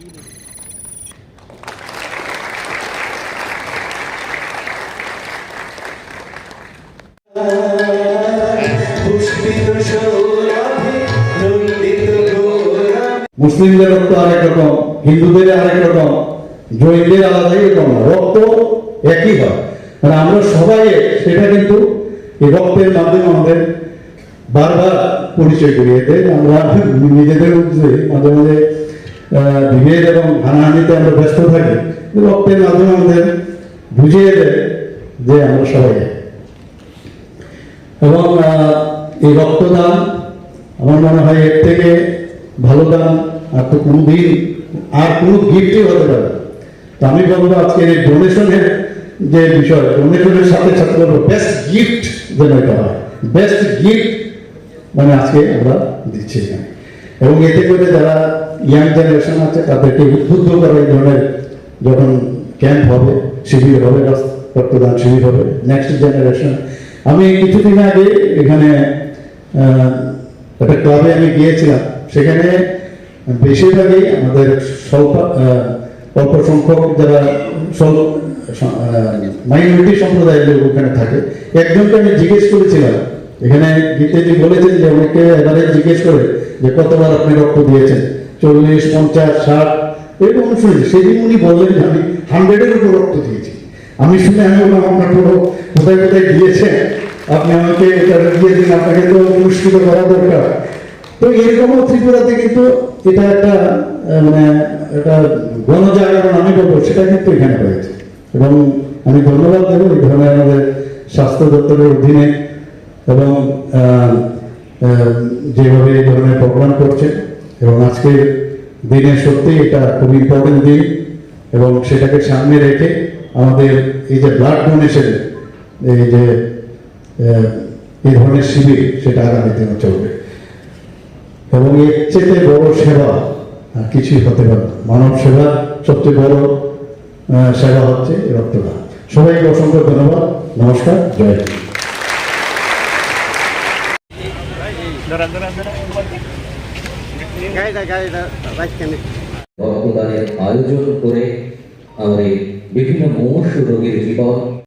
মুসলিমদের রক্ত আরেক রকম, হিন্দুদের আরেক রকম, জৈনদের আলাদাই রকম। রক্ত একই হয়। মানে আমরা সবাই সেটা কিন্তু এই রক্তের মাধ্যমে আমাদের বারবার পরিচয় করিয়ে দেয়। আমরা নিজেদের মধ্যে মাঝে মাঝে বিভেদ এবং হানাহানিতে আমরা ব্যস্ত থাকি। রক্তের মাধ্যমে আমাদের বুঝিয়ে দেয় যে আমরা সবাই এবং এই রক্তদান আমার মনে হয় এর থেকে ভালো দান আর তো কোনো দিন, আর কোনো গিফটই হতে পারে। তো আমি বলব আজকে এই ডোনেশনের যে বিষয় ডোনেশনের সাথে সাথে বলব বেস্ট গিফট যেন এটা হয়। বেস্ট গিফট মানে আজকে আমরা দিচ্ছি এখানে। এবং এতে করে যারা ইয়াং জেনারেশন আছে, তাদেরকে উদ্বুদ্ধ করা এই ধরনের যখন ক্যাম্প হবে, শিবির হবে রক্ত- রক্তদান শিবির হবে নেক্সট জেনারেশন আমি কিছুদিন আগে এখানে একটা ক্লাবে আমি গিয়েছিলাম। সেখানে বেশিরভাগই আমাদের স্বল্প অল্প সংখ্যক যারা মাইনরিটি সম্প্রদায়ের লোক ওখানে থাকে, একজনকে আমি জিজ্ঞেস করেছিলাম। এখানে গীতেজি বলেছেন যে অনেকে এবারে জিজ্ঞেস করে যে কতবার আপনি রক্ত দিয়েছেন? চল্লিশ, পঞ্চাশ, ষাট, এরকম শুনেছি সেদিন উনি বললেন যে আমি হান্ড্রেডের উপর রক্ত দিয়েছি। আমি শুনে আমি বললাম, আপনার পুরো কোথায় কোথায় দিয়েছেন আপনি আমাকে এটা দিয়ে দিন, আপনাকে তো পুরস্কৃত করা দরকার। তো এরকমও ত্রিপুরাতে কিন্তু এটা একটা মানে একটা গণজাগরণ আমি বলব, সেটা কিন্তু এখানে হয়েছে। এবং আমি ধন্যবাদ দেবো, এই ধরনের আমাদের স্বাস্থ্য দপ্তরের অধীনে। এবং যেভাবে এই ধরনের প্রোগ্রাম করছে এবং আজকের দিনে সত্যি এটা খুব ইম্পর্টেন্ট দিন, এবং সেটাকে সামনে রেখে আমাদের এই যে ব্লাড ডোনেশন এই যে এই ধরনের শিবির, সেটা আগামী দিনে চলবে। এবং এর চেয়ে বড় সেবা আর কিছুই হতে পারে মানব সেবা সবচেয়ে বড় সেবা হচ্ছে রক্তদান। সবাইকে অসংখ্য ধন্যবাদ। নমস্কার। জয় রক্তদানের আয়োজন করে আমাদের বিভিন্ন মুমূর্ষু রোগীর জীবন